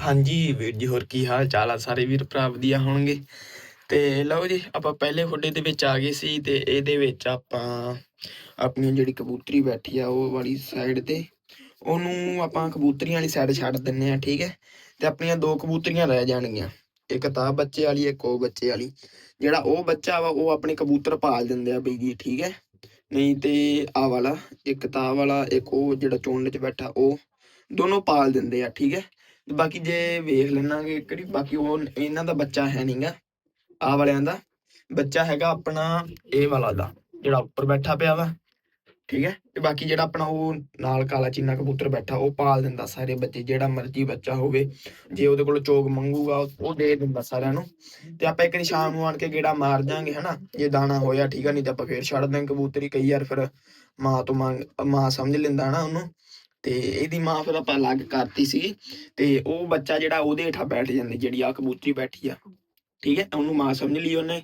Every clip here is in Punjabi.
ਹਾਂਜੀ ਵੀਰ ਜੀ, ਹੋਰ ਕੀ ਹਾਲ ਚਾਲ ਆ? ਸਾਰੇ ਵੀਰ ਭਰਾ ਵਧੀਆ ਹੋਣਗੇ। ਤੇ ਲਓ ਜੀ, ਆਪਾਂ ਪਹਿਲੇ ਖੁੱਡੇ ਦੇ ਵਿੱਚ ਆ ਗਏ ਸੀ ਤੇ ਇਹਦੇ ਵਿੱਚ ਆਪਾਂ ਆਪਣੀ ਜਿਹੜੀ ਕਬੂਤਰੀ ਬੈਠੀ ਆ, ਉਹ ਵਾਲੀ ਸਾਈਡ ਤੇ, ਉਹਨੂੰ ਆਪਾਂ ਕਬੂਤਰੀਆਂ ਵਾਲੀ ਸਾਈਡ ਛੱਡ ਦਿੰਨੇ ਆ, ਠੀਕ ਹੈ? ਤੇ ਆਪਣੀਆਂ ਦੋ ਕਬੂਤਰੀਆਂ ਰਹਿ ਜਾਣਗੀਆਂ। ਇੱਕ ਤਾਂ ਬੱਚੇ ਵਾਲੀ, ਇੱਕ ਉਹ ਬੱਚੇ ਵਾਲੀ। ਜਿਹੜਾ ਉਹ ਬੱਚਾ ਵਾ, ਉਹ ਆਪਣੇ ਕਬੂਤਰ ਪਾਲ ਦਿੰਦੇ ਆ ਬਈ ਜੀ, ਠੀਕ ਹੈ? ਨਹੀਂ ਤੇ ਆ ਵਾਲਾ, ਇੱਕ ਤਾਂ ਵਾਲਾ, ਇੱਕ ਉਹ ਜਿਹੜਾ ਚੋਣ 'ਚ ਬੈਠਾ, ਉਹ ਦੋਨੋਂ ਪਾਲ ਦਿੰਦੇ ਆ, ਠੀਕ ਹੈ? ਤੇ ਬਾਕੀ ਜੇ ਵੇਖ ਲੈਣਾਗੇ ਕਿਹੜੀ, ਬਾਕੀ ਉਹ ਇਹਨਾਂ ਦਾ ਬੱਚਾ ਹੈ ਨਹੀਂਗਾ ਆਹ ਵਾਲਿਆਂ ਦਾ। ਬੱਚਾ ਹੈਗਾ ਆਪਣਾ ਇਹ ਵਾਲਾ ਦਾ, ਜਿਹੜਾ ਉੱਪਰ ਬੈਠਾ ਪਿਆ ਵਾ, ਠੀਕ ਹੈ? ਤੇ ਬਾਕੀ ਜਿਹੜਾ ਆਪਣਾ ਉਹ ਨਾਲ ਕਾਲਾ ਚੀਨਾ ਕਬੂਤਰ ਬੈਠਾ, ਉਹ ਪਾਲ ਦਿੰਦਾ ਸਾਰੇ ਬੱਚੇ, ਜਿਹੜਾ ਮਰਜ਼ੀ ਬੱਚਾ ਹੋਵੇ। ਜੇ ਉਹਦੇ ਕੋਲ ਚੋਗ ਮੰਗੂਗਾ, ਉਹ ਦੇ ਦਿੰਦਾ ਸਾਰਿਆਂ ਨੂੰ। ਤੇ ਆਪਾਂ ਇੱਕ ਦਿਨ ਸ਼ਾਮ ਨੂੰ ਆਣ ਕੇ ਗੇੜਾ ਮਾਰ ਜਾਾਂਗੇ ਹਨਾ? ਜੇ ਦਾਣਾ ਹੋਇਆ, ਠੀਕ ਆ, ਨਹੀਂ ਤਾਂ ਆਪਾਂ ਫੇਰ ਛੱਡ ਦਾਂਗੇ ਕਬੂਤਰੀ, ਕਈ ਵਾਰ ਫਿਰ ਮਾਂ ਤੋਂ ਮੰਗ, ਮਾਂ ਸਮਝ ਲੈਂਦਾ, ਹਨਾ, ਉਹਨੂੰ। ਤੇ ਇਹਦੀ ਮਾਂ ਫਿਰ ਆਪਾਂ ਅਲੱਗ ਕਰਤੀ ਸੀ ਤੇ ਉਹ ਬੱਚਾ ਜਿਹੜਾ ਉਹਦੇ ਹੇਠਾਂ ਬੈਠ ਜਾਂਦੀ, ਜਿਹੜੀ ਆ ਕਬੂਤਰੀ ਬੈਠੀ ਆ। ਠੀਕ ਹੈ, ਉਹਨੂੰ ਮਾਂ ਸਮਝ ਲਈ ਉਹਨੇ।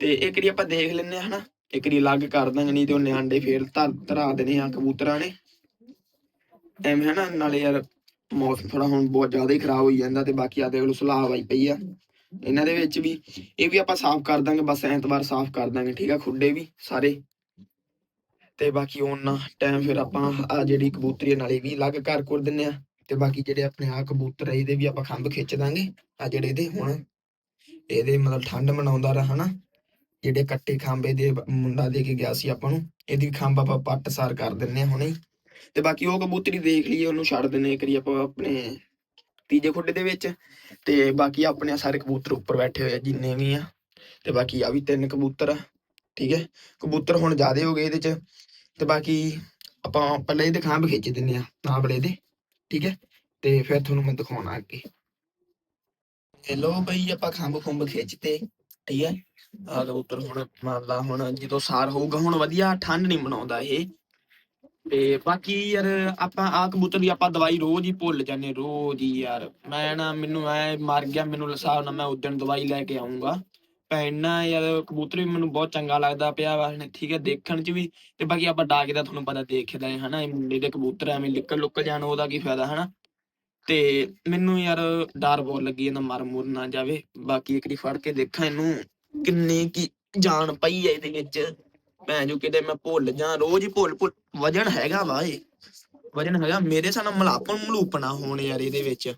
ਤੇ ਇੱਕ ਵਾਰੀ ਆਪਾਂ ਦੇਖ ਲੈਂਦੇ ਆ ਹਨਾ। ਇੱਕ ਵਾਰੀ ਅਲੱਗ ਕਰ ਦਾਂਗੇ, ਨਹੀਂ ਤੇ ਉਹਨੇ ਆਂਡੇ ਫੇਰ ਧਰ, ਧਰਾ ਦੇਣੇ ਆ ਕਬੂਤਰਾਂ ਨੇ। ਐਵੇਂ, ਹਨਾ, ਨਾਲੇ ਯਾਰ ਮੌਸਮ ਥੋੜਾ ਹੁਣ ਬਹੁਤ ਜ਼ਿਆਦਾ ਹੀ ਖਰਾਬ ਹੋਈ ਜਾਂਦਾ ਤੇ ਬਾਕੀ ਆ ਦੇਖ ਲਓ ਸਲਾਹ ਆਈ ਪਈ ਆ। ਇਹਨਾਂ ਦੇ ਵਿੱਚ ਵੀ ਇਹ ਵੀ ਆਪਾਂ ਸਾਫ਼ ਕਰ ਦਾਂਗੇ, ਬਸ ਐਤਵਾਰ ਸਾਫ਼ ਕਰ ਦਾਂਗੇ, ਠੀਕ ਆ, ਖੁੱਡੇ ਵੀ ਸਾਰੇ। ਤੇ ਬਾਕੀ ਉਹਨਾਂ ਟਾਈਮ ਫਿਰ ਆਪਾਂ ਆ ਜਿਹੜੀ ਕਬੂਤਰੀ ਆ, ਨਾਲੇ ਵੀ ਅਲੱਗ ਕਰ ਕਰ ਦਿੰਨੇ ਆ। ਤੇ ਬਾਕੀ ਜਿਹੜੇ ਆਪਣੇ ਆ ਕਬੂਤਰ ਆ, ਇਹਦੇ ਵੀ ਆਪਾਂ ਖੰਭ ਖਿੱਚ ਦਾਂਗੇ। ਆ ਜਿਹੜੇ ਇਹਦੇ ਹੁਣ, ਇਹਦੇ ਮਤਲਬ ਠੰਡ ਮਨਾਉਂਦਾ ਰਹਾ, ਹਨਾ। ਜਿਹੜੇ ਕੱਟੇ ਖਾਂਬੇ ਦੇ ਮੁੰਡਾ ਦੇ ਕੇ ਗਿਆ ਸੀ ਆਪਾਂ ਨੂੰ, ਇਹਦੀ ਖੰਭ ਆਪਾਂ ਪੱਟ ਸਾਰ ਕਰ ਦਿੰਨੇ ਆ ਹੁਣੇ। ਤੇ ਬਾਕੀ ਉਹ ਕਬੂਤਰੀ ਦੇਖ ਲਈਏ, ਉਹਨੂੰ ਛੱਡ ਦਿੰਨੇ ਕਰੀ ਆਪਾਂ ਆਪਣੇ ਤੀਜੇ ਖੁੱਡੇ ਦੇ ਵਿੱਚ। ਤੇ ਬਾਕੀ ਆਪਣੇ ਆਹ ਸਾਰੇ ਕਬੂਤਰ ਉੱਪਰ ਬੈਠੇ ਹੋਏ ਆ, ਜਿੰਨੇ ਵੀ ਆ। ਤੇ ਬਾਕੀ ਆ ਵੀ ਤਿੰਨ ਕਬੂਤਰ ਆ, ਠੀਕ ਹੈ। ਕਬੂਤਰ ਹੁਣ ਜ਼ਿਆਦੇ ਹੋ ਗਏ ਇਹਦੇ ਚ। ਤੇ ਬਾਕੀ ਆਪਾਂ ਪਹਿਲਾਂ ਇਹਦੇ ਖੰਭ ਖਿੱਚ ਦਿੰਨੇ ਆ ਨਾਬਲੇ ਦੇ, ਠੀਕ ਹੈ? ਤੇ ਫਿਰ ਤੁਹਾਨੂੰ ਮੈਂ ਦਿਖਾਉਣਾ ਅੱਗੇ। ਹੈਲੋ ਬਈ ਆਪਾਂ ਖੰਭ ਖੁੰਭ ਖਿੱਚਤੇ, ਠੀਕ ਹੈ? ਆ ਕਬੂਤਰ ਹੁਣ ਮੰਨ ਲਾ ਹੁਣ ਜਦੋਂ ਸਾਰ ਹੋਊਗਾ, ਹੁਣ ਵਧੀਆ ਠੰਡ ਨਹੀਂ ਮਨਾਉਂਦਾ ਇਹ। ਤੇ ਬਾਕੀ ਯਾਰ ਆਪਾਂ ਆ ਕਬੂਤਰ ਦੀ ਆਪਾਂ ਦਵਾਈ ਰੋਜ਼ ਹੀ ਭੁੱਲ ਜਾਂਦੇ ਰੋਜ਼ ਹੀ ਯਾਰ। ਮੈਂ ਨਾ, ਮੈਨੂੰ ਐ ਮਰ ਗਿਆ, ਮੈਨੂੰ ਲਸਾਵ ਨਾ ਮੈਂ ਉਦਣ ਦਵਾਈ ਲੈ ਕੇ ਆਉਂਗਾ ਪੈਣਾ ਯਾਰ ਕਬੂਤਰ ਵੀ ਮੈਨੂੰ ਬਹੁਤ ਚੰਗਾ ਲੱਗਦਾ ਪਿਆ ਵਾ ਹਨਾ, ਠੀਕ ਹੈ ਦੇਖਣ ਚ ਵੀ ਤੇ ਬਾਕੀ ਆਪਾਂ ਡਾਕ ਦਾ ਤੁਹਾਨੂੰ ਪਤਾ ਦੇਖਦਾ ਹੈ ਹਨਾ ਇਹ ਮੁੰਡੇ ਦੇ ਕਬੂਤਰ ਐਵੇਂ ਲਿਕਲ ਲੁੱਕ ਜਾਣ ਉਹਦਾ ਕੀ ਫਾਇਦਾ ਹਨਾ। ਤੇ ਮੈਨੂੰ ਯਾਰ ਡਰ ਬਹੁਤ ਲੱਗੀ ਜਾਂਦਾ ਮਰ ਮੁਰ ਨਾ ਜਾਵੇ ਬਾਕੀ ਇੱਕ ਵਾਰੀ ਫੜ ਕੇ ਦੇਖਾਂ ਇਹਨੂੰ ਕਿੰਨੀ ਕੀ ਜਾਨ ਪਈ ਹੈ ਇਹਦੇ ਵਿੱਚ। ਭੈਣ ਜੋ ਕਿਤੇ ਮੈਂ ਭੁੱਲ ਜਾਂ ਰੋਜ਼ ਹੀ ਭੁੱਲ ਭੁੱਲ ਵਜਨ ਹੈਗਾ ਵਾ ਇਹ ਵਜਨ ਹੈਗਾ ਮੇਰੇ ਸਾਨ ਮਲਾਪਣ ਮਲੂਪਣਾ ਹੋਣ ਯਾਰ ਇਹਦੇ ਵਿੱਚ।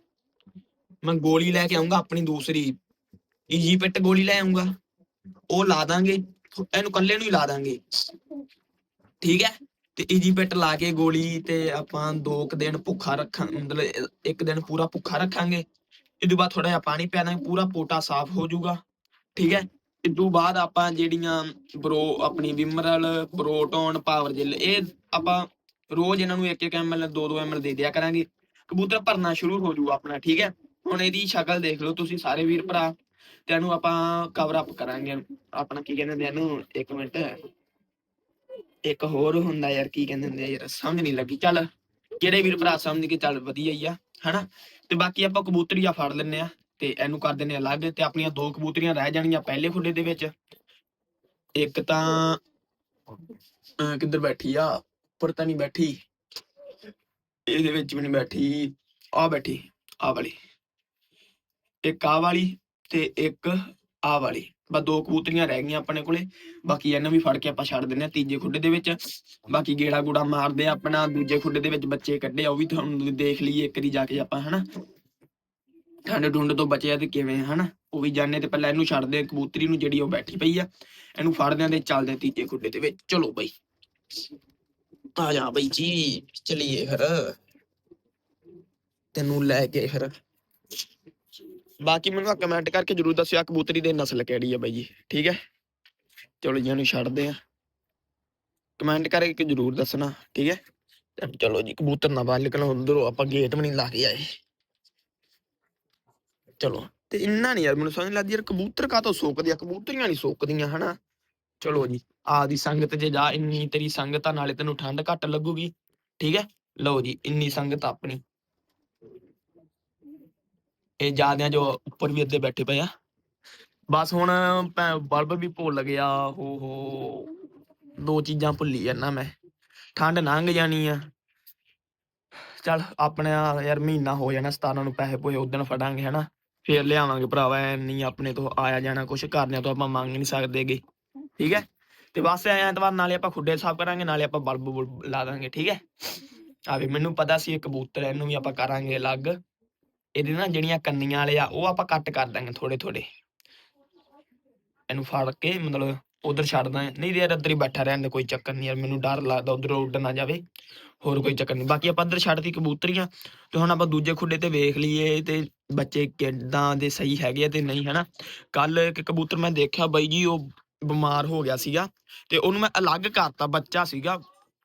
ਮੈਂ ਗੋਲੀ ਲੈ ਕੇ ਆਉਂਗਾ ਆਪਣੀ ਦੂਸਰੀ ਇਜੀਪਟ ਗੋਲੀ ਲੈ ਆਉਂਗਾ ਉਹ ਲਾ ਦਾਂਗੇ। ਇਹਨੂੰ ਕੱਲੇ ਨੂੰ ਹੀ ਲਾ ਦਾਂਗੇ। ਠੀਕ ਹੈ? ਤੇ ਇਜੀਪਟ ਲਾ ਕੇ ਗੋਲੀ ਤੇ ਆਪਾਂ ਦੋ ਕੁ ਦਿਨ ਭੁੱਖਾ ਰੱਖਾਂ, ਮਤਲਬ ਇੱਕ ਦਿਨ ਪੂਰਾ ਭੁੱਖਾ ਰੱਖਾਂਗੇ। ਇਦੋਂ ਬਾਅਦ ਥੋੜਾ ਜਿਹਾ ਪਾਣੀ ਪਿਆ ਦਾਂਗੇ। ਪੂਰਾ ਪੋਟਾ ਸਾਫ਼ ਹੋ ਜਾਊਗਾ। ਠੀਕ ਹੈ? ਇਦੋਂ ਬਾਅਦ ਆਪਾਂ ਜਿਹੜੀਆਂ ਬਰੋ, ਆਪਣੀ ਵਿਮਰਲ, ਪ੍ਰੋਟੋਨ, ਪਾਵਰ ਜੈਲ, ਇਹ ਆਪਾਂ ਰੋਜ਼ ਇਹਨਾਂ ਨੂੰ 1 1 ml 2 2 ml ਦੇ ਦਿਆ ਕਰਾਂਗੇ। ਕਬੂਤਰ ਭਰਨਾ ਸ਼ੁਰੂ ਹੋ ਜਾਊਗਾ ਆਪਣਾ। ਠੀਕ ਹੈ? ਹੁਣ ਇਹਦੀ ਸ਼ਕਲ ਦੇਖ ਲਓ ਤੁਸੀਂ ਸਾਰੇ ਵੀਰ ਭਰਾ। ਤੇ ਇਹਨੂੰ ਆਪਾਂ ਕਵਰ ਅਪ ਕਰਾਂਗੇ ਆਪਣਾ ਕੀ ਕਹਿੰਦੇ ਨੇ ਇਹਨੂੰ? ਇੱਕ ਮਿੰਟ। ਇੱਕ ਹੋਰ ਹੁੰਦਾ ਯਾਰ, ਕੀ ਕਹਿੰਦੇ ਹੁੰਦੇ ਯਾਰ? ਸਮਝ ਨਹੀਂ ਲੱਗੀ। ਚੱਲ, ਜਿਹੜੇ ਵੀਰ ਭਰਾ ਸਮਝ ਕੇ ਚੱਲ ਵਧੀਆ ਹੀ ਆ, ਹਨਾ? ਤੇ ਬਾਕੀ ਆਪਾਂ ਕਬੂਤਰੀਆ ਫੜ ਲੈਨੇ ਆ ਤੇ ਇਹਨੂੰ ਕਰ ਦਿੰਨੇ ਆ ਅਲੱਗ ਤੇ ਆਪਣੀਆਂ ਦੋ ਕਬੂਤਰੀਆਂ ਰਹਿ ਜਾਣਗੀਆਂ ਪਹਿਲੇ ਖੁੱਡੇ ਦੇ ਵਿੱਚ। ਇੱਕ ਤਾਂ ਕਿੱਧਰ ਬੈਠੀ ਆ? ਉੱਪਰ ਤਾਂ ਨਹੀਂ ਬੈਠੀ। ਇਹਦੇ ਵਿੱਚ ਵੀ ਨਹੀਂ ਬੈਠੀ। ਆ ਬੈਠੀ ਆ ਵਾਲੀ। ਇੱਕ ਆ ਵਾਲੀ। ਤੇ ਇੱਕ ਆ ਵਾਲੀ। ਬਸ ਦੋ ਕਬੂਤਰੀਆਂ ਰਹਿ ਗਈਆਂ ਆਪਣੇ ਕੋਲੇ। ਬਾਕੀ ਇਹਨਾਂ ਵੀ ਫੜ ਕੇ ਆਪਾਂ ਛੱਡ ਦਿੰਨੇ ਆ ਤੀਜੇ ਖੁੱਡੇ ਦੇ ਵਿੱਚ। ਬਾਕੀ ਗੇੜਾ ਗੂੜਾ ਮਾਰਦੇ ਆ ਆਪਣਾ, ਦੂਜੇ ਖੁੱਡੇ ਦੇ ਵਿੱਚ ਬੱਚੇ ਕੱਢੇ ਆ, ਉਹ ਵੀ ਤੁਹਾਨੂੰ ਦੇਖ ਲਈਏ ਇੱਕ ਦੀ ਜਾ ਕੇ ਆਪਾਂ, ਹਨਾ। ਠੰਡ ਡੁੰਡ ਤੋਂ ਬਚਿਆ ਤੇ ਕਿਵੇਂ ਹਨਾ। ਉਹ ਵੀ ਜਾਣੇ ਤੇ ਪਹਿਲਾਂ ਇਹਨੂੰ ਛੱਡਦੇ ਆ ਕਬੂਤਰੀ ਨੂੰ ਜਿਹੜੀ ਉਹ ਬੈਠੀ ਪਈ ਆ। ਇਹਨੂੰ ਫੜਦੇ ਆ ਤੇ ਚੱਲਦੇ ਤੀਜੇ ਖੁੱਡੇ ਦੇ ਵਿੱਚ। ਚਲੋ ਬਈ। ਆ ਜਾ ਬਈ ਜੀ, ਚਲੀਏ ਫਿਰ। ਤੈਨੂੰ ਲੈ ਕੇ ਫਿਰ। ਬਾਕੀ ਮੈਨੂੰ ਕਮੈਂਟ ਕਰਕੇ ਜਰੂਰ ਦੱਸਿਓ ਆ ਕਬੂਤਰੀ ਦੇ ਨਸਲ ਕਿਹੜੀ ਆ ਬਾਈ ਜੀ, ਠੀਕ ਹੈ? ਚਲੋ ਜੀ, ਇਹਨੂੰ ਛੱਡਦੇ ਆ ਕਮੈਂਟ ਕਰਕੇ ਜਰੂਰ ਦੱਸਣਾ, ਠੀਕ ਹੈ? ਚਲੋ ਜੀ, ਕਬੂਤਰ ਨਾ ਬਾਹਰ ਨਿਕਲਣ ਉਧਰੋਂ ਆਪਾਂ ਗੇਟ ਵੀ ਨਹੀਂ ਲਾ ਕੇ ਆਏ। ਚਲੋ, ਤੇ ਇੰਨਾ ਨਹੀਂ ਯਾਰ, ਮੈਨੂੰ ਸਮਝ ਲੱਗਦੀ ਯਾਰ, ਕਬੂਤਰ ਕਾ ਤੋਂ ਸੁੱਕਦੇ ਆ? ਕਬੂਤਰੀਆਂ ਨਹੀਂ ਸੁੱਕਦੀਆਂ, ਹਨਾ? ਚਲੋ ਜੀ ਆ ਸੰਗਤ ਜੇ ਜਾ, ਇੰਨੀ ਤੇਰੀ ਸੰਗਤ ਆ ਨਾਲੇ ਤੈਨੂੰ ਠੰਡ ਘੱਟ ਲੱਗੂਗੀ, ਠੀਕ ਹੈ? ਲਓ ਜੀ, ਇੰਨੀ ਸੰਗਤ ਆਪਣੀ। ਇਹ ਜਾਦਿਆਂ ਜੋ ਉੱਪਰ ਵੀ ਅੱਧੇ ਬੈਠੇ ਪਏ ਆ। ਬਸ ਹੁਣ ਬਲਬ ਵੀ ਭੁੱਲ ਗਿਆ, ਹੋ ਹੋ। ਦੋ ਚੀਜ਼ਾਂ ਭੁੱਲੀ ਜਾਂਦਾ ਮੈਂ। ਠੰਡ ਲੰਘ ਜਾਣੀ ਆ। ਚੱਲ ਆਪਣਾ ਯਾਰ ਮਹੀਨਾ ਹੋ ਜਾਣਾ 17 ਨੂੰ ਪੈਸੇ ਪੋਏ ਉਦੋਂ ਫੜਾਂਗੇ, ਹਨਾ। ਫੇਰ ਲਿਆਵਾਂਗੇ ਭਰਾਵਾ ਨਹੀਂ ਆਪਣੇ ਤੋਂ ਆਇਆ ਜਾਣਾ, ਕੁਛ ਕਰਨਿਆਂ ਤੋਂ ਆਪਾਂ ਮੰਗ ਨਹੀਂ ਸਕਦੇਗੇ ਠੀਕ ਹੈ ਤੇ ਬਸ ਐਤਵਾਰ ਨਾਲੇ ਆਪਾਂ ਖੁੱਡੇ ਸਾਫ਼ ਕਰਾਂਗੇ, ਨਾਲੇ ਆਪਾਂ ਬਲਬ ਬੁਲਬ ਲਾ ਦਾਂਗੇ, ਠੀਕ ਹੈ ਆ ਵੀ ਮੈਨੂੰ ਪਤਾ ਸੀ ਇਹ ਕਬੂਤਰ ਇਹਨੂੰ ਵੀ ਆਪਾਂ ਕਰਾਂਗੇ ਅਲੱਗ। ਇਹਦੇ ਨਾ ਜਿਹੜੀਆਂ ਕੰਨੀਆਂ ਵਾਲੇ ਆ, ਉਹ ਆਪਾਂ ਕੱਟ ਕਰ ਦਾਂਗੇ ਥੋੜੇ ਥੋੜੇ ਇਹਨੂੰ ਫੜ ਕੇ ਮਤਲਬ ਉਧਰ ਛੱਡਦਾ ਨਹੀਂ ਯਾਰ, ਇੱਧਰ ਹੀ ਬੈਠਾ ਰਹਿਣ ਦੇ, ਕੋਈ ਚੱਕਰ ਨਹੀਂ ਯਾਰ, ਮੈਨੂੰ ਡਰ ਲੱਗਦਾ ਉਧਰ ਉੱਡ ਨਾ ਜਾਵੇ, ਹੋਰ ਕੋਈ ਚੱਕਰ ਨਹੀਂ। ਬਾਕੀ ਆਪਾਂ ਅੰਦਰ ਛੱਡਤੀ ਕਬੂਤਰੀਆਂ, ਤੇ ਹੁਣ ਆਪਾਂ ਦੂਜੇ ਖੁੱਡੇ ਤੇ ਵੇਖ ਲਈਏ, ਤੇ ਬੱਚੇ ਕਿੱਦਾਂ ਦੇ ਸਹੀ ਹੈਗੇ ਆ ਤੇ ਨਹੀਂ, ਹਨਾ? ਕੱਲ ਇੱਕ ਕਬੂਤਰ ਮੈਂ ਦੇਖਿਆ ਬਾਈ ਜੀ, ਉਹ ਬਿਮਾਰ ਹੋ ਗਿਆ ਸੀਗਾ, ਤੇ ਉਹਨੂੰ ਮੈਂ ਅਲੱਗ ਕਰਤਾ, ਬੱਚਾ ਸੀਗਾ,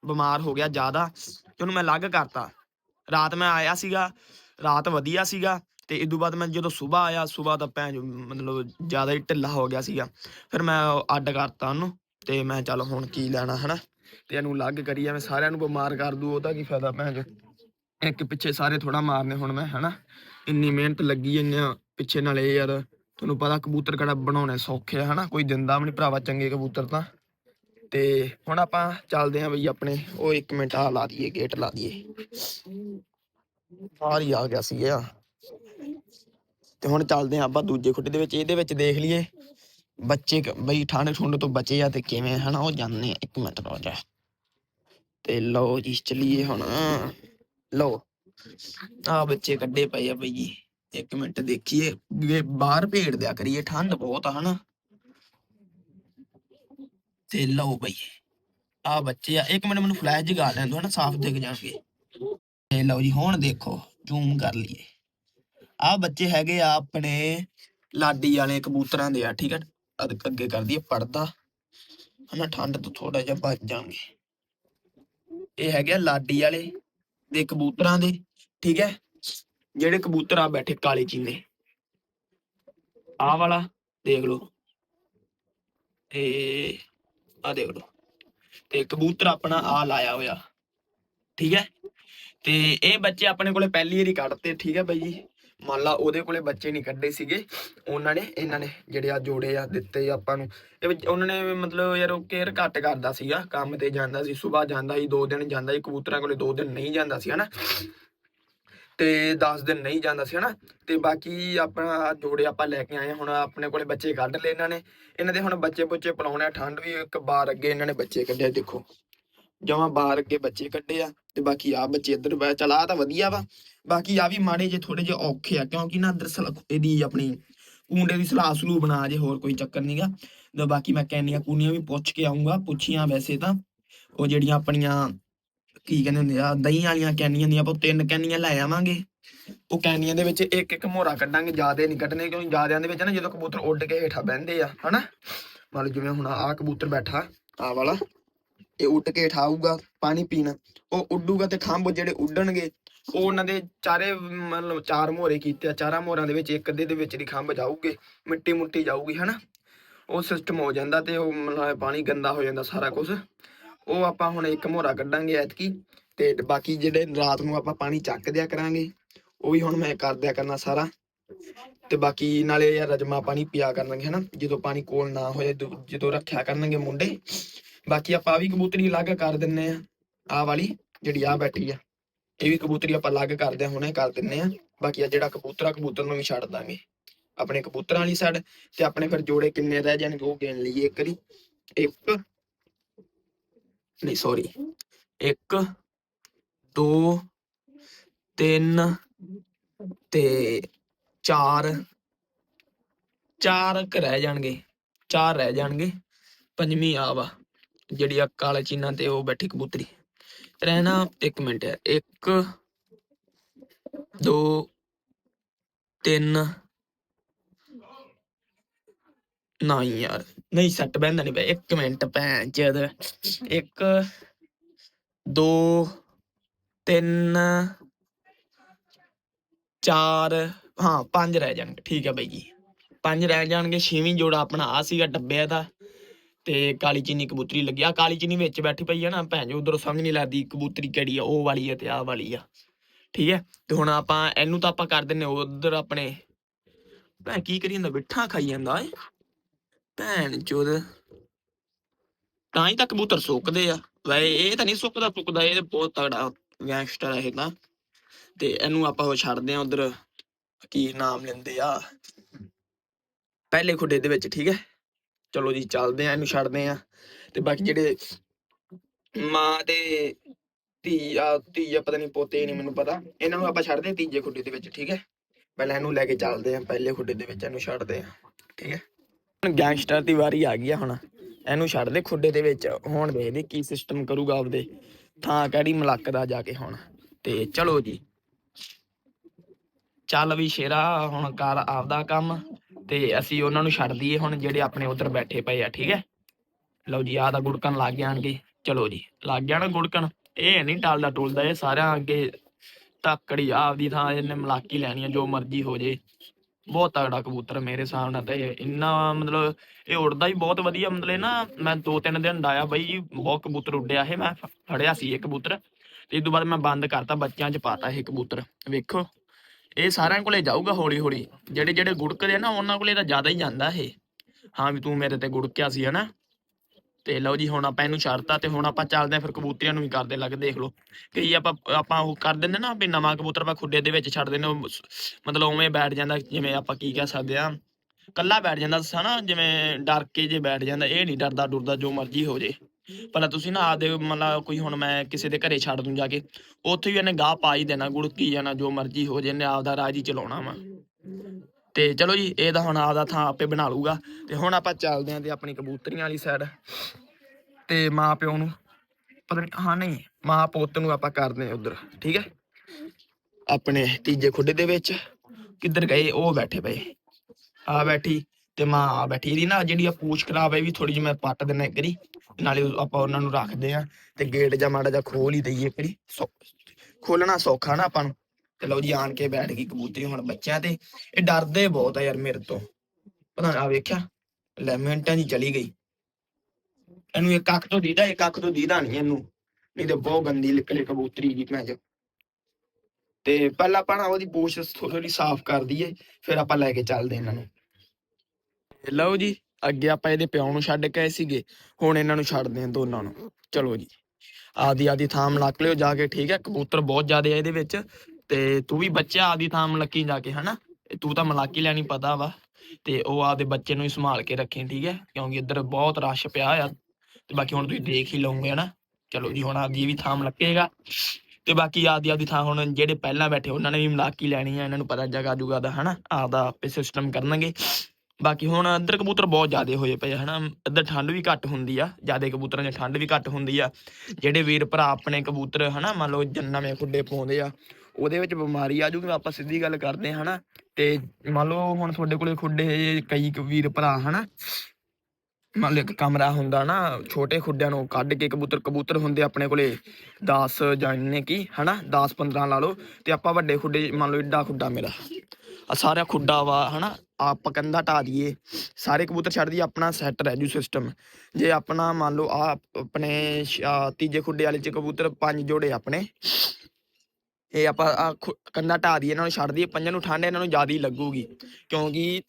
ਬਿਮਾਰ ਹੋ ਗਿਆ ਜ਼ਿਆਦਾ, ਤੇ ਉਹਨੂੰ ਮੈਂ ਅਲੱਗ ਕਰਤਾ। ਰਾਤ ਮੈਂ ਆਇਆ ਸੀਗਾ ਰਾਤ ਵਧੀਆ ਸੀਗਾ ਤੇ ਇਦੋਂ ਬਾਅਦ ਮੈਂ ਜਦੋਂ ਸਵੇਰ ਆਇਆ, ਸਵੇਰ ਦਾ ਭੈਣ ਮਤਲਬ ਜ਼ਿਆਦਾ ਹੀ ਢਿੱਲਾ ਹੋ ਗਿਆ ਸੀਗਾ। ਫਿਰ ਮੈਂ ਅੱਡ ਕਰਤਾ ਉਹਨੂੰ ਤੇ ਮੈਂ ਚੱਲ ਹੁਣ ਕੀ ਲੈਣਾ, ਹਨਾ? ਤੇ ਇਹਨੂੰ ਅਲੱਗ ਕਰੀਏ ਮੈਂ ਸਾਰਿਆਂ ਨੂੰ ਬਿਮਾਰ ਕਰ ਦੂ ਉਹਦਾ ਕੀ ਫਾਇਦਾ ਭੈਣ ਚੋ ਇੱਕ ਪਿੱਛੇ ਸਾਰੇ ਥੋੜਾ ਮਾਰਨੇ ਹੁਣ ਮੈਂ, ਹਨਾ? ਇੰਨੀ ਮਿਹਨਤ ਲੱਗੀ ਇੰਨੇ ਪਿੱਛੇ ਨਾਲੇ ਯਾਰ, ਤੁਹਾਨੂੰ ਪਤਾ ਕਬੂਤਰ ਕਿਹੜਾ ਬਣਾਉਣੇ ਸੌਖੇ ਆ, ਹਨਾ? ਕੋਈ ਦਿੰਦਾ ਵੀ ਨਹੀਂ ਭਰਾਵਾ ਚੰਗੇ ਕਬੂਤਰ ਤਾਂ। ਤੇ ਹੁਣ ਆਪਾਂ ਚੱਲਦੇ ਆਂ ਬਈ ਆਪਣੇ, ਉਹ 1 ਮਿੰਟ ਆ ਲਾ ਦਈਏ, ਗੇਟ ਲਾ ਦਈਏ। ਬਾਹਰ ਹੀ ਆ ਗਿਆ ਸੀ ਇਹ। ਤੇ ਹੁਣ ਚੱਲਦੇ ਆਂ ਆਪਾਂ ਦੂਜੇ ਖੁੱਡੇ ਦੇ ਵਿੱਚ। ਇਹਦੇ ਵਿੱਚ ਦੇਖ ਲਈਏ। ਬੱਚੇ ਬਈ ਠੰਡ ਠੁੰਡ ਤੋਂ ਬਚੇ ਆ ਤੇ ਕਿਵੇਂ ਹਨਾ, ਉਹ ਜਾਂਦੇ ਆ ਇੱਕ ਮਿੰਟ ਰੋ ਜਾ। ਤੇ ਲਓ ਜੀ, ਚਲੀਏ ਹੁਣ। ਲਓ। ਆ ਬੱਚੇ ਕੱਢੇ ਪਏ ਆ ਬਈ ਜੀ। ਇੱਕ ਮਿੰਟ ਦੇਖੀਏ। ਬਾਹਰ ਭੇੜ ਦਿਆ ਕਰੀਏ। ਠੰਡ ਬਹੁਤ ਆ ਹਨਾ। ਤੇ ਲਓ ਬਈ। ਆ ਬੱਚੇ ਆ। ਇੱਕ ਮਿੰਟ, ਮੈਨੂੰ ਫਲੈਸ਼ ਜਗਾ ਲੈਣ ਦੋ ਹਨਾ। ਸਾਫ਼ ਦਿਖ ਜਾਣਗੇ। ਤੇ ਲਓ ਜੀ, ਹੁਣ ਦੇਖੋ ਜ਼ੂਮ ਕਰ ਲਈਏ। ਆ ਬੱਚੇ ਹੈਗੇ ਆ ਆਪਣੇ ਲਾਡੀ ਵਾਲੇ ਕਬੂਤਰਾਂ ਦੇ ਆ, ਠੀਕ ਹੈ ਅੱਗੇ ਕਰ ਦਈਏ, ਪੜਦਾ। ਹਨਾ, ਠੰਡ ਤੋਂ ਥੋੜਾ ਜਿਹਾ ਬਚ ਜਾਣਗੇ ਇਹ ਹੈਗੇ ਲਾਡੀ ਵਾਲੇ ਦੇ ਕਬੂਤਰਾਂ ਦੇ, ਠੀਕ ਹੈ ਜਿਹੜੇ ਕਬੂਤਰ ਆ ਬੈਠੇ ਕਾਲੇ ਚੀਨੇ। ਆਹ ਵਾਲਾ, ਦੇਖ ਲਓ। ਤੇ ਆ ਦੇਖ ਲਓ। ਤੇ ਕਬੂਤਰ ਆਪਣਾ ਆ ਲਾਇਆ ਹੋਇਆ, ਠੀਕ ਹੈ ਤੇ ਇਹ ਬੱਚੇ ਆਪਣੇ ਕੋਲੇ ਪਹਿਲੀ ਵਾਰੀ ਕੱਢਤੇ, ਠੀਕ ਹੈ ਬਾਈ ਜੀ? ਮੰਨ ਲਾ ਉਹਦੇ ਕੋਲੇ ਬੱਚੇ ਨਹੀਂ ਕੱਢੇ ਸੀਗੇ, ਉਹਨਾਂ ਨੇ, ਇਹਨਾਂ ਨੇ ਜਿਹੜੇ ਆ ਜੋੜੇ ਆ ਦਿੱਤੇ ਆਪਾਂ ਨੂੰ। ਇਹ ਉਹਨਾਂ ਨੇ ਮਤਲਬ ਯਾਰ ਉਹ ਕੇਅਰ ਘੱਟ ਕਰਦਾ ਸੀਗਾ, ਕੰਮ ਤੇ ਜਾਂਦਾ ਸੀ ਸਵੇਰ ਜਾਂਦਾ ਸੀ, ਦੋ ਦਿਨ ਜਾਂਦਾ ਸੀ, ਕਬੂਤਰਾਂ ਕੋਲੇ ਦੋ ਦਿਨ ਨਹੀਂ ਜਾਂਦਾ ਸੀ, ਹਨਾ? ਤੇ 10 ਦਿਨ ਨਹੀਂ ਜਾਂਦਾ ਸੀ, ਹਨਾ? ਤੇ ਬਾਕੀ ਆਪਣਾ ਜੋੜੇ ਆਪਾਂ ਲੈ ਕੇ ਆਏ ਹੁਣ ਆਪਣੇ ਕੋਲੇ ਬੱਚੇ ਕੱਢ ਲਏ ਇਹਨਾਂ ਨੇ। ਇਹਨਾਂ ਦੇ ਹੁਣ ਬੱਚੇ ਬੁੱਚੇ ਪਲਾਉਣੇ ਆ, ਠੰਡ ਵੀ ਇੱਕ ਬਾਰ ਅੱਗੇ ਇਹਨਾਂ ਨੇ ਬੱਚੇ ਕੱਢਿਆ ਦੇਖੋ। ਜਮਾਂ ਬਾਹਰ ਅੱਗੇ ਬੱਚੇ ਕੱਢੇ ਆ ਤੇ ਬਾਕੀ ਆ ਬੱਚੇ ਇੱਧਰ ਚਲਾ ਤਾਂ ਵਧੀਆ ਵਾ। ਬਾਕੀ ਆ ਵੀ ਮਾੜੇ ਜੇ ਥੋੜੇ ਜਿਹੇ ਔਖੇ ਆ, ਕਿਉਂਕਿ ਨਾ ਇੱਧਰ ਸਲ- ਇਹਦੀ ਆਪਣੀ ਕੁੰਡੇ ਦੀ ਸਲਾਹ ਸਲੂ ਬਣਾ ਜੇ, ਹੋਰ ਕੋਈ ਚੱਕਰ ਨਹੀਂਗਾ ਤੇ ਬਾਕੀ ਮੈਂ ਕੈਨੀਆਂ ਕੂਨੀਆਂ ਵੀ ਪੁੱਛ ਕੇ ਆਉਂਗਾ ਪੁੱਛੀਆਂ ਵੈਸੇ ਤਾਂ। ਉਹ ਜਿਹੜੀਆਂ ਆਪਣੀਆਂ, ਕੀ ਕਹਿੰਦੇ ਹੁੰਦੇ ਆ, ਦਹੀਂ ਵਾਲੀਆਂ ਕੈਨੀਆਂ ਦੀਆਂ ਆਪਾਂ ਤਿੰਨ ਕੈਨੀਆਂ ਲੈ ਆਵਾਂਗੇ। ਉਹ ਕੈਨੀਆਂ ਦੇ ਵਿੱਚ ਇੱਕ ਇੱਕ ਮੋਹਰਾ ਕੱਢਾਂਗੇ, ਜਿਆਦੇ ਨਹੀਂ ਕੱਢਣੇ ਕਿਉਂਕਿ ਜਿਆਦਿਆਂ ਦੇ ਵਿੱਚ ਨਾ ਜਦੋਂ ਕਬੂਤਰ ਉੱਡ ਕੇ ਹੇਠਾਂ ਬਹਿੰਦੇ ਆ, ਹਨਾ? ਮੰਨ ਲਓ ਜਿਵੇਂ ਹੁਣ ਆਹ ਕਬੂਤਰ ਬੈਠਾ, ਆਹ ਵਾਲਾ। ਇਹ ਉੱਡ ਕੇ ਹੇਠਾਂ ਪਾਣੀ ਪੀਣ। ਉਹ ਉੱਡੂਗਾ ਤੇ ਖੰਭ ਜਿਹੜੇ ਉੱਡਣਗੇ, ਉਹ ਉਹਨਾਂ ਦੇ ਚਾਰੇ ਮਤਲਬ ਚਾਰ ਮੋਹਰੇ ਕੀਤੇ ਆ। ਚਾਰਾਂ ਮੋਹਰਾਂ ਦੇ ਵਿੱਚ ਇੱਕ ਅੱਧੇ ਦੇ ਵਿੱਚ ਦੀ ਖੰਭ ਜਾਊਗੇ, ਮਿੱਟੀ ਮੁੱਟੀ ਜਾਊਗੀ, ਹਨਾ? ਉਹ ਸਿਸਟਮ ਹੋ ਜਾਂਦਾ ਤੇ ਉਹ ਮਤਲਬ ਪਾਣੀ ਗੰਦਾ ਹੋ ਜਾਂਦਾ ਸਾਰਾ ਕੁਝ ਉਹ ਆਪਾਂ ਹੁਣ ਇੱਕ ਮੋਹਰਾ ਕੱਢਾਂਗੇ ਐਤਕੀ ਤੇ ਬਾਕੀ ਜਿਹੜੇ ਰਾਤ ਨੂੰ ਆਪਾਂ ਪਾਣੀ ਚੱਕ ਦਿਆ ਕਰਾਂਗੇ, ਉਹ ਵੀ ਹੁਣ ਮੈਂ ਕਰ ਦਿਆ ਕਰਨਾ ਸਾਰਾ। ਤੇ ਬਾਕੀ ਨਾਲੇ ਯਾਰ ਰਜਮਾ ਪਾਣੀ ਪਿਆ ਕਰਨਗੇ, ਹਨਾ? ਜਦੋਂ ਪਾਣੀ ਕੋਲ ਨਾ ਹੋਏ ਜਦੋਂ ਰੱਖਿਆ ਕਰਨਗੇ ਮੁੰਡੇ ਬਾਕੀ ਆਪਾਂ ਆ ਵੀ ਕਬੂਤਰੀ ਅਲੱਗ ਕਰ ਦਿੰਨੇ ਆ, ਆਹ ਵਾਲੀ ਜਿਹੜੀ ਆ ਬੈਠੀ ਆ, ਇਹ ਵੀ ਕਬੂਤਰੀ ਆਪਾਂ ਅਲੱਗ ਕਰਦੇ ਆ ਹੁਣੇ ਕਰ ਦਿੰਨੇ ਆ। ਬਾਕੀ ਆ ਜਿਹੜਾ ਕਬੂਤਰਾ, ਕਬੂਤਰ ਨੂੰ ਵੀ ਛੱਡ ਦਾਂਗੇ। ਆਪਣੇ ਕਬੂਤਰਾਂ ਵਾਲੀ ਸਾਈਡ ਤੇ ਆਪਣੇ ਫਿਰ ਜੋੜੇ ਕਿੰਨੇ ਰਹਿ ਜਾਣਗੇ, ਉਹ ਗਿਣ ਲਈਏ ਇੱਕ ਵਾਰੀ। ਇੱਕ, ਨਹੀਂ ਸੌਰੀ ਇੱਕ, ਦੋ, ਤਿੰਨ ਤੇ ਚਾਰ। ਚਾਰ ਕ ਰਹਿ ਜਾਣਗੇ, ਚਾਰ ਰਹਿ ਜਾਣਗੇ। ਪੰਜਵੀਂ ਆ ਵਾ। ਜਿਹੜੀ ਆ ਕਾਲੇ ਚੀਨਾ ਤੇ ਉਹ ਬੈਠੀ ਕਬੂਤਰੀ। ਰਹਿਣਾ ਇੱਕ ਮਿੰਟ ਹੈ ਇੱਕ, ਦੋ, ਤਿੰਨ। ਨਹੀਂ ਯਾਰ, ਨਹੀਂ ਸੱਟ ਬੈਂਦਾ ਨਹੀਂ ਪਿਆ, ਇੱਕ ਮਿੰਟ ਭੈਣ ਚੋਦ ਇੱਕ, ਦੋ, ਤਿੰਨ, ਚਾਰ, ਹਾਂ, ਪੰਜ ਰਹਿ ਜਾਣਗੇ, ਠੀਕ ਹੈ ਬਾਈ ਜੀ। ਪੰਜ ਰਹਿ ਜਾਣਗੇ, ਛੇਵੀਂ ਜੋੜਾ ਆਪਣਾ ਆ ਸੀਗਾ, ਡੱਬਿਆ ਦਾ। ਤੇ ਕਾਲੀ ਚੀਨੀ ਕਬੂਤਰੀ ਲੱਗੀ। ਆ ਕਾਲੀ ਚੀਨੀ ਵਿੱਚ ਬੈਠੀ ਪਈ ਆ ਨਾ ਭੈਣ ਜੀ, ਉਧਰੋਂ ਸਮਝ ਨਹੀਂ ਲੱਗਦੀ ਕਬੂਤਰੀ ਕਿਹੜੀ ਆ, ਉਹ ਵਾਲੀ ਆ ਤੇ ਆਹ ਵਾਲੀ ਆ। ਠੀਕ ਹੈ? ਤੇ ਹੁਣ ਆਪਾਂ, ਇਹਨੂੰ ਤਾਂ ਆਪਾਂ ਕਰ ਦਿੰਨੇ ਉਧਰ ਆਪਣੇ। ਭੈਣ, ਕੀ ਕਰੀ ਜਾਂਦਾ? ਬਿੱਠਾ ਖਾਈ ਜਾਂਦਾ ਏ ਭੈਣ ਚੋਦ। ਤਾਂ ਹੀ ਤਾਂ ਕਬੂਤਰ ਸੁੱਕਦੇ ਆ। ਵੈ, ਇਹ ਤਾਂ ਨਹੀਂ ਸੁੱਕਦਾ ਸੁੱਕਦਾ, ਇਹ ਬਹੁਤ ਤਗੜਾ ਗੈਂਗਸਟਰ ਹੈ ਇਹ ਤੇ। ਇਹਨੂੰ ਆਪਾਂ ਉਹ ਛੱਡਦੇ ਆ ਉਧਰ। ਕੀ ਨਾਮ ਲੈਂਦੇ ਆ? ਪਹਿਲੇ ਖੁੱਡੇ ਦੇ ਵਿੱਚ, ਠੀਕ ਹੈ? ਚਲੋ ਜੀ ਚੱਲਦੇ ਆ ਇਹਨੂੰ ਛੱਡਦੇ ਆ ਤੇ ਬਾਕੀ ਜਿਹੜੇ ਮਾਂ ਤੇ ਧੀ ਆ ਧੀ ਆ ਪਤਾ ਨਹੀਂ ਪੋਤੇ ਨਹੀਂ ਮੈਨੂੰ ਪਤਾ ਇਹਨਾਂ ਨੂੰ ਆਪਾਂ ਛੱਡਦੇ ਆ ਤੀਜੇ ਖੁੱਡੇ ਦੇ ਵਿੱਚ ਠੀਕ ਹੈ? ਪਹਿਲਾਂ ਇਹਨੂੰ ਲੈ ਕੇ ਚੱਲਦੇ ਆ ਪਹਿਲੇ ਖੁੱਡੇ ਦੇ ਵਿੱਚ ਇਹਨੂੰ ਛੱਡਦੇ ਆ ਠੀਕ ਹੈ? ਹੁਣ ਗੈਂਗਸਟਰ ਦੀ ਵਾਰੀ ਆ ਗਈ ਆ ਹੁਣ ਇਹਨੂੰ ਛੱਡ ਦੇ ਖੁੱਡੇ ਦੇ ਵਿੱਚ ਹੁਣ ਦੇਖਦੇ ਕੀ ਸਿਸਟਮ ਕਰੂਗਾ ਆਪਦੇ ਥਾਂ ਕਿਹੜੀ ਮਲੱਕ ਦਾ ਜਾ ਕੇ ਹੁਣ ਤੇ ਚਲੋ ਜੀ। ਚੱਲ ਵੀ ਸ਼ੇਰਾ ਹੁਣ ਕਰ ਆਪਦਾ ਕੰਮ। ਤੇ ਅਸੀਂ ਉਹਨਾਂ ਨੂੰ ਛੱਡ ਦਈਏ ਹੁਣ ਜਿਹੜੇ ਆਪਣੇ ਉਧਰ ਬੈਠੇ ਪਏ ਆ, ਠੀਕ ਹੈ? ਲਓ ਜੀ, ਆਹ ਤਾਂ ਗੁੜਕਣ ਲੱਗ ਜਾਣਗੇ ਚਲੋ ਜੀ, ਲੱਗ ਜਾਣਾ ਗੁੜਕਣ? ਇਹ ਨਹੀਂ ਟਾਲਦਾ ਟੁਲਦਾ, ਇਹ ਸਾਰਿਆਂ ਅੱਗੇ ਤੱਕੜੀ ਆਪਦੀ ਥਾਂ ਇਹਨੇ ਮਲਾਕੀ ਲੈਣੀ ਆ, ਜੋ ਮਰਜ਼ੀ ਹੋ ਜੇ। ਬਹੁਤ ਤਗੜਾ ਕਬੂਤਰ ਮੇਰੇ ਹਿਸਾਬ ਨਾਲ ਤਾਂ ਇੰਨਾ ਮਤਲਬ ਇਹ ਉੜਦਾ ਹੀ ਬਹੁਤ ਵਧੀਆ, ਮਤਲਬ ਨਾ ਮੈਂ ਦੋ ਤਿੰਨ ਦਿਨ ਡਾਇਆ ਬਈ, ਬਹੁਤ ਕਬੂਤਰ ਉੱਡਿਆ ਇਹ, ਮੈਂ ਫੜਿਆ ਸੀ ਇਹ ਕਬੂਤਰ। ਤੇ ਇਸ ਤੋਂ ਬਾਅਦ ਮੈਂ ਬੰਦ ਕਰਤਾ, ਬੱਚਿਆਂ 'ਚ ਪਾਤਾ ਇਹ ਕਬੂਤਰ। ਵੇਖੋ। ਇਹ ਸਾਰਿਆਂ ਕੋਲੇ ਜਾਊਗਾ ਹੌਲੀ ਹੌਲੀ। ਜਿਹੜੇ ਜਿਹੜੇ ਗੁੜਕਦੇ ਨਾ, ਉਹਨਾਂ ਕੋਲੇ ਤਾਂ ਜ਼ਿਆਦਾ ਹੀ ਜਾਂਦਾ ਇਹ। ਹਾਂ ਵੀ ਤੂੰ ਮੇਰੇ ਤੇ ਗੁੜਕਿਆ ਸੀ, ਹਨਾ? ਤੇ ਲਓ ਜੀ, ਹੁਣ ਆਪਾਂ ਇਹਨੂੰ ਛੱਡਤਾ ਤੇ ਹੁਣ ਆਪਾਂ ਚੱਲਦੇ ਆ ਫਿਰ ਕਬੂਤਰੀਆਂ ਨੂੰ ਵੀ ਕਰਦੇ ਲੱਗ, ਦੇਖ ਲਓ। ਕਈ ਆਪਾਂ ਆਪਾਂ ਉਹ ਕਰ ਦਿੰਦੇ ਨਾ, ਵੀ ਨਵਾਂ ਕਬੂਤਰ ਆਪਾਂ ਖੁੱਡੇ ਦੇ ਵਿੱਚ ਛੱਡ ਦਿੰਦੇ ਮਤਲਬ ਉਵੇਂ ਬੈਠ ਜਾਂਦਾ, ਜਿਵੇਂ ਆਪਾਂ ਕੀ ਕਹਿ ਸਕਦੇ ਆ ਕੱਲਾ ਬੈਠ ਜਾਂਦਾ, ਹਨਾ? ਜਿਵੇਂ ਡਰ ਕੇ ਜੇ ਬੈਠ ਜਾਂਦਾ, ਇਹ ਨਹੀਂ ਡਰਦਾ ਡੁਰਦਾ ਜੋ ਮਰਜ਼ੀ ਹੋ ਜੇ। ਭਲਾ ਤੁਸੀਂ ਨਾ ਆਪਦੇ ਮਤਲਬ ਕੋਈ ਹੁਣ ਮੈਂ ਕਿਸੇ ਦੇ ਘਰੇ ਛੱਡ ਦੂੰ ਜਾ ਕੇ, ਉੱਥੇ ਵੀ ਇਹਨੇ ਗਾਹ ਪਾ ਹੀ ਦੇਣਾ, ਗੁੜਕੀ ਜਾਣਾ, ਜੋ ਮਰਜ਼ੀ ਹੋ ਜੇ, ਇਹਨੇ ਆਪਦਾ ਰਾਜ ਹੀ ਚਲਾਉਣਾ ਵਾ। ਤੇ ਚਲੋ ਜੀ, ਇਹ ਤਾਂ ਹੁਣ ਆਪਦਾ ਥਾਂ ਆਪੇ ਬਣਾ ਲੂਗਾ ਤੇ ਹੁਣ ਆਪਾਂ ਚੱਲਦੇ ਆਂ ਤੇ ਆਪਣੀ ਕਬੂਤਰੀਆਂ ਵਾਲੀ ਸਾਈਡ ਤੇ ਮਾਂ ਪਿਓ ਨੂੰ, ਪਤਾ ਨਹੀਂ ਹਾਂ ਨਹੀਂ, ਮਾਂ ਪੁੱਤ ਨੂੰ ਆਪਾਂ ਕਰਦੇ ਆਂ ਉਧਰ, ਠੀਕ ਹੈ? ਆਪਣੇ ਤੀਜੇ ਖੁੱਡੇ ਦੇ ਵਿੱਚ, ਕਿੱਧਰ ਗਏ, ਉਹ ਬੈਠੇ ਪਏ। ਆ ਬੈਠੀ। ਤੇ ਮਾਂ ਆ ਬੈਠੀ ਇਹਦੀ ਨਾ, ਜਿਹੜੀ ਆ ਪੂਛ ਖਰਾਬ ਹੈ ਵੀ ਥੋੜੀ ਜਿਹੀ ਮੈਂ ਪੱਟ ਦਿੰਦਾ ਇੱਕ ਵਾਰੀ, ਨਾਲੇ ਆਪਾਂ ਉਹਨਾਂ ਨੂੰ ਰੱਖਦੇ ਆ ਤੇ ਗੇਟ ਜਾਂ ਮਾੜਾ ਜਾਂ ਖੋਲ ਹੀ ਦਈਏ ਇੱਕ ਵਾਰੀ। ਖੋਲਣਾ ਸੌਖਾ ਨਾ ਆਪਾਂ ਨੂੰ। ਤੇ ਲਓ ਜੀ, ਆਣ ਕੇ ਬੈਠ ਗਈ ਕਬੂਤਰੀ ਹੁਣ ਬੱਚਿਆਂ ਤੇ। ਇਹ ਡਰਦੇ ਬਹੁਤ ਆ ਯਾਰ ਮੇਰੇ ਤੋਂ। ਪਤਾ ਆ ਵੇਖਿਆ, ਲੈ ਮਿੰਟਾਂ ਦੀ ਚਲੀ ਗਈ। ਇਹਨੂੰ ਇੱਕ ਅੱਖ ਤੋਂ ਦੀਦਾ, ਇੱਕ ਅੱਖ ਤੋਂ ਦੀਦਾ ਨਹੀਂ ਇਹਨੂੰ। ਨਹੀਂ ਤੇ ਬਹੁਤ ਗੰਦੀ ਨਿਕਲੇ ਕਬੂਤਰੀ ਦੀ ਭੈਣ ਚ। ਤੇ ਪਹਿਲਾਂ ਆਪਾਂ ਨਾ ਉਹਦੀ ਪੂਛ ਥੋੜੀ ਸਾਫ਼ ਕਰ ਦਈਏ, ਫਿਰ ਆਪਾਂ ਲੈ ਕੇ ਚੱਲਦੇ ਇਹਨਾਂ ਨੂੰ। ਤੇ ਲਓ ਜੀ, ਅੱਗੇ ਆਪਾਂ ਇਹਦੇ ਪਿਓ ਨੂੰ ਛੱਡ ਕੇ ਆਏ ਸੀਗੇ, ਹੁਣ ਇਹਨਾਂ ਨੂੰ ਛੱਡਦੇ ਆਂ ਦੋਨਾਂ ਨੂੰ। ਚਲੋ ਜੀ, ਆਦੀ ਆਦੀ ਥਾਂ ਮਲਕ ਲਿਓ ਜਾ ਕੇ, ਠੀਕ ਹੈ, ਕਬੂਤਰ ਬਹੁਤ ਜ਼ਿਆਦੇ ਆ ਇਹਦੇ ਵਿੱਚ, ਤੇ ਤੂੰ ਵੀ ਬੱਚਾ ਆਦੀ ਥਾਂ ਮਲਕੀ ਜਾ ਕੇ, ਹਨਾ? ਤੂੰ ਤਾਂ ਮਲਾਕੀ ਲੈਣੀ ਪਤਾ ਵਾ, ਤੇ ਉਹ ਆਪਦੇ ਬੱਚੇ ਨੂੰ ਹੀ ਸੰਭਾਲ ਕੇ ਰੱਖੀ, ਠੀਕ ਹੈ, ਕਿਉਂਕਿ ਇੱਧਰ ਬਹੁਤ ਰਸ਼ ਪਿਆ ਆ, ਤੇ ਬਾਕੀ ਹੁਣ ਤੁਸੀਂ ਦੇਖ ਹੀ ਲਓਗੇ, ਹਨਾ? ਚਲੋ ਜੀ, ਹੁਣ ਆਦੀ ਵੀ ਥਾਂ ਮਲਕੇਗਾ ਤੇ ਬਾਕੀ ਆਦੀ ਆਦੀ ਥਾਂ ਹੁਣ ਜਿਹੜੇ ਪਹਿਲਾਂ ਬੈਠੇ, ਉਹਨਾਂ ਨੇ ਵੀ ਮਲਾਕੀ ਲੈਣੀ ਆ, ਇਹਨਾਂ ਨੂੰ ਪਤਾ ਜਗਾ ਜੁਗਾ ਦਾ, ਹਨਾ? ਆਪਦਾ ਆਪੇ ਸਿਸਟਮ ਕਰਨਗੇ। ਬਾਕੀ ਹੁਣ ਇੱਧਰ ਕਬੂਤਰ ਬਹੁਤ ਜ਼ਿਆਦੇ ਹੋਏ ਪਏ ਆ, ਹਨਾ। ਇੱਧਰ ਠੰਡ ਵੀ ਘੱਟ ਹੁੰਦੀ ਆ, ਜ਼ਿਆਦੇ ਕਬੂਤਰਾਂ 'ਚ ਠੰਡ ਵੀ ਘੱਟ ਹੁੰਦੀ ਆ। ਜਿਹੜੇ ਵੀਰ ਭਰਾ ਆਪਣੇ ਕਬੂਤਰ, ਹਨਾ, ਮੰਨ ਲਓ ਜੰਨਵੇਂ ਖੁੱਡੇ ਪਾਉਂਦੇ ਆ, ਉਹਦੇ ਵਿੱਚ ਬਿਮਾਰੀ ਆ ਜੂਗੀ, ਆਪਾਂ ਸਿੱਧੀ ਗੱਲ ਕਰਦੇ ਹਾਂ ਹਨਾ। ਤੇ ਮੰਨ ਲਓ ਹੁਣ ਤੁਹਾਡੇ ਕੋਲੇ ਖੁੱਡੇ ਕਈ ਵੀਰ ਭਰਾ, ਹਨਾ। ਮੰਨ ਲਓ ਇੱਕ ਕਮਰਾ ਹੁੰਦਾ ਨਾ, ਛੋਟੇ ਖੁੱਡਿਆਂ ਨੂੰ ਕੱਢ ਕੇ ਕਬੂਤਰ ਕਬੂਤਰ ਹੁੰਦੇ ਆਪਣੇ ਕੋਲੇ 10 ਜਾਣੇ ਕੀ, ਹਨਾ? 10 15 ਲਾ ਲਓ, ਤੇ ਆਪਾਂ ਵੱਡੇ ਖੁੱਡੇ, ਮੰਨ ਲਓ ਏਡਾ ਖੁੱਡਾ ਮੇਰਾ। ਆ ਸਾਰਾ ਖੁੱਡਾ ਵਾ, ਹਨਾ? ਆਪ ਕੰਧਾ ਢਾ ਦਈਏ। ਸਾਰੇ ਕਬੂਤਰ ਛੱਡ ਦਈਏ, ਆਪਣਾ ਸੈੱਟ ਰਹਿ ਜੂ ਸਿਸਟਮ ਜੇ ਆਪਣਾ ਮੰਨ ਲਓ ਆ ਆਪਣੇ ਤੀਜੇ ਖੁੱਡੇ ਵਾਲੇ ਚ ਕਬੂਤਰ ਪੰਜ ਜੋੜੇ ਆਪਣੇ, ਇਹ ਆਪਾਂ ਆ ਕੰਧਾ ਢਾ ਦਈਏ, ਇਹਨਾਂ ਨੂੰ ਛੱਡ ਦਈਏ, ਪੰਜਾਂ ਨੂੰ ਠੰਡ ਇਹਨਾਂ ਨੂੰ ਜ਼ਿਆਦਾ ਹੀ ਲੱਗੂਗੀ। ਕਿਉਂਕਿ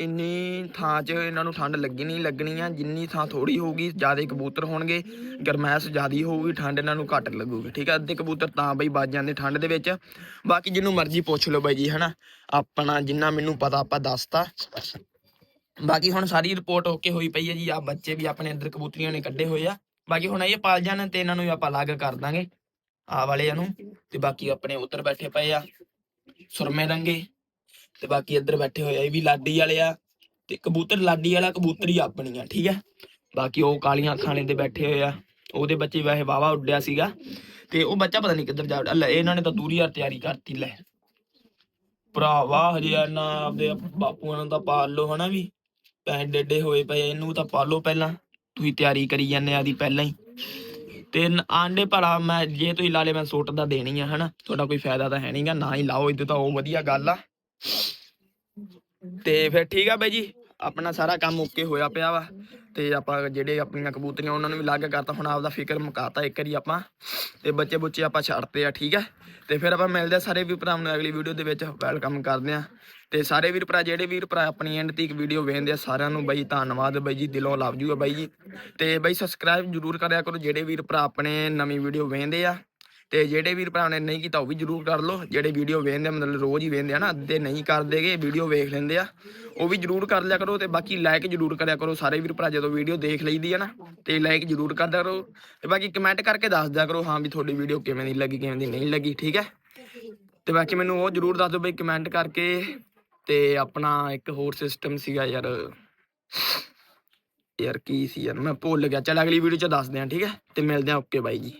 ਇੰਨੀ ਥਾਂ 'ਚ ਇਹਨਾਂ ਨੂੰ ਠੰਡ ਲੱਗੀ ਨਹੀਂ, ਲੱਗਣੀ ਆ, ਜਿੰਨੀ ਥਾਂ ਥੋੜੀ ਹੋਊਗੀ, ਜ਼ਿਆਦਾ ਕਬੂਤਰ ਹੋਣਗੇ, ਗਰਮੈਸ਼ ਜ਼ਿਆਦੀ ਹੋਊਗੀ, ਠੰਡ ਇਹਨਾਂ ਨੂੰ ਘੱਟ ਲੱਗੂਗੀ, ਠੀਕ ਆ? ਅੱਧੇ ਕਬੂਤਰ ਤਾਂ ਬਈ ਵੱਜ ਜਾਂਦੇ ਠੰਡ ਦੇ ਵਿੱਚ। ਬਾਕੀ ਜਿਹਨੂੰ ਮਰਜ਼ੀ ਪੁੱਛ ਲਓ ਬਾਈ ਜੀ, ਹਨਾ? ਆਪਣਾ ਜਿੰਨਾ ਮੈਨੂੰ ਪਤਾ ਆਪਾਂ ਦੱਸਤਾ। ਬਾਕੀ ਹੁਣ ਸਾਰੀ ਰਿਪੋਰਟ ਓਕੇ ਹੋਈ ਪਈ ਹੈ ਜੀ ਆ ਬੱਚੇ ਵੀ ਆਪਣੇ ਅੰਦਰ ਕਬੂਤਰੀਆਂ ਨੇ ਕੱਢੇ ਹੋਏ ਆ। ਬਾਕੀ ਹੁਣ ਇਹ ਪਾਲ ਜਾਣ ਤੇ ਇਹਨਾਂ ਨੂੰ ਆਪਾਂ ਅਲੱਗ ਕਰ ਦਾਂਗੇ ਆ ਵਾਲਿਆਂ ਨੂੰ। ਤੇ ਬਾਕੀ ਆਪਣੇ ਉੱਤਰ ਬੈਠੇ ਪਏ ਆ, ਸੁਰਮੇ ਰੰਗੇ ਤੇ ਬਾਕੀ ਇੱਧਰ ਬੈਠੇ ਹੋਏ ਆ, ਇਹ ਵੀ ਲਾਡੀ ਵਾਲੇ ਆ ਤੇ ਕਬੂਤਰ ਲਾਡੀ ਵਾਲਾ ਕਬੂਤਰ ਹੀ ਆਪਣੀ ਆ ਠੀਕ ਆ? ਬਾਕੀ ਉਹ ਕਾਲੀਆਂ ਅੱਖਾਂ ਵਾਲੇ ਤੇ ਬੈਠੇ ਹੋਏ ਆ, ਉਹਦੇ ਬੱਚੇ ਵੈਸੇ ਵਾਵਾ ਉੱਡਿਆ ਸੀਗਾ ਤੇ ਉਹ ਬੱਚਾ ਪਤਾ ਨਹੀਂ ਕਿੱਧਰ ਜਾ ਵੜਿਆ। ਲੈ, ਇਹਨਾਂ ਨੇ ਤਾਂ ਦੂਰੀ ਯਾਰ ਤਿਆਰੀ ਕਰਤੀ, ਲੈ। ਭਰਾਵਾ ਹਜੇ ਨਾ ਆਪਦੇ ਬਾਪੂਆਂ ਨੂੰ ਤਾਂ ਪਾਲ ਲਓ, ਹਨਾ ਵੀ? ਪੈਸੇ ਡੇਡੇ ਹੋਏ ਪਏ ਇਹਨੂੰ ਤਾਂ ਪਾਲੋ ਪਹਿਲਾਂ, ਤੁਸੀਂ ਤਿਆਰੀ ਕਰੀ ਜਾਂਦੇ ਆਦੀ ਪਹਿਲਾਂ ਹੀ। ਤੇ ਆਂਡੇ ਭਲਾ, ਮੈਂ, ਜੇ ਤੁਸੀਂ ਲਾ ਲੇ ਮੈਂ ਸੁੱਟ ਦਾ ਦੇਣੀ ਆ, ਹਨਾ? ਤੁਹਾਡਾ ਕੋਈ ਫਾਇਦਾ ਤਾਂ ਹੈ ਨਹੀਂਗਾ ਨਾ ਹੀ ਲਾਓ ਇਦੋਂ ਤਾਂ ਉਹ ਵਧੀਆ ਗੱਲ ਆ। ਤੇ ਫਿਰ ਠੀਕ ਆ ਬਾਈ ਜੀ, ਆਪਣਾ ਸਾਰਾ ਕੰਮ ਓਕੇ ਹੋਇਆ ਪਿਆ ਵਾ। ਤੇ ਆਪਾਂ ਜਿਹੜੇ ਆਪਣੀਆਂ ਕਬੂਤਰੀਆਂ ਉਹਨਾਂ ਨੂੰ ਵੀ ਅਲੱਗ ਕਰਤਾ, ਹੁਣ ਆਪਦਾ ਫਿਕਰ ਮੁਕਾਤਾ ਇੱਕ ਵਾਰੀ ਆਪਾਂ। ਤੇ ਬੱਚੇ ਬੁੱਚੇ ਆਪਾਂ ਛੱਡਤੇ ਆ, ਠੀਕ ਹੈ ਤੇ ਫਿਰ ਆਪਾਂ ਮਿਲਦੇ ਆ ਸਾਰੇ ਵੀਰ ਭਰਾ ਨੂੰ ਅਗਲੀ ਵੀਡੀਓ ਦੇ ਵਿੱਚ। ਵੈਲਕਮ ਕਰਦੇ ਆ। ਤੇ ਸਾਰੇ ਵੀਰ ਭਰਾ, ਜਿਹੜੇ ਵੀਰ ਭਰਾ ਆਪਣੀ ਐਂਡ ਤੀਕ ਵੀਡੀਓ ਵੇਖਦੇ ਆ, ਸਾਰਿਆਂ ਨੂੰ ਬਾਈ ਧੰਨਵਾਦ ਬਾਈ ਜੀ, ਦਿਲੋਂ ਲਵ ਯੂ ਆ ਬਾਈ ਜੀ। ਤੇ ਬਾਈ ਸਬਸਕ੍ਰਾਈਬ ਜਰੂਰ ਕਰਿਆ ਕਰੋ, ਜਿਹੜੇ ਵੀਰ ਭਰਾ ਆਪਣੇ ਨਵੀਂ ਵੀਡੀਓ ਵੇਖਦੇ ਆ। ਤੇ ਜਿਹੜੇ ਵੀਰ ਭਰਾ ਨੇ ਨਹੀਂ ਕੀਤਾ ਉਹ ਵੀ ਜਰੂਰ ਕਰ ਲਓ। ਜਿਹੜੇ ਵੀਡੀਓ ਵੇਖਦੇ ਆ, ਮਤਲਬ ਰੋਜ਼ ਹੀ ਵੇਖਦੇ ਆ ਨਾ, ਅੱਧੇ ਨਹੀਂ ਕਰਦੇਗੇ ਵੀਡੀਓ ਵੇਖ ਲੈਂਦੇ ਆ। ਉਹ ਵੀ ਜਰੂਰ ਕਰ ਲਿਆ ਕਰੋ ਤੇ ਬਾਕੀ ਲਾਈਕ ਜਰੂਰ ਕਰਿਆ ਕਰੋ ਸਾਰੇ ਵੀਰ ਭਰਾ, ਜਦੋਂ ਵੀਡੀਓ ਦੇਖ ਲਈਦੀ ਆ ਨਾ, ਤੇ ਲਾਈਕ ਜਰੂਰ ਕਰਦਿਆ ਕਰੋ। ਤੇ ਬਾਕੀ ਕਮੈਂਟ ਕਰਕੇ ਦੱਸ ਦਿਆ ਕਰੋ, ਹਾਂ ਵੀ ਤੁਹਾਡੀ ਵੀਡੀਓ ਕਿਵੇਂ ਦੀ ਲੱਗੀ, ਕਿਵੇਂ ਦੀ ਨਹੀਂ ਲੱਗੀ, ਠੀਕ ਹੈ? ਤੇ ਬਾਕੀ ਮੈਨੂੰ ਉਹ ਜਰੂਰ ਦੱਸ ਦਿਓ ਬਈ ਕਮੈਂਟ ਕਰਕੇ। ਤੇ ਆਪਣਾ ਇੱਕ ਹੋਰ ਸਿਸਟਮ ਸੀਗਾ ਯਾਰ ਯਾਰ ਕੀ ਸੀ ਯਾਰ, ਮੈਂ ਭੁੱਲ ਗਿਆ। ਚਲ ਅਗਲੀ ਵੀਡੀਓ ਚ ਦੱਸਦੇ ਆ, ਠੀਕ ਹੈ? ਤੇ ਮਿਲਦੇ ਆ ਓਕੇ ਬਾਈ ਜੀ।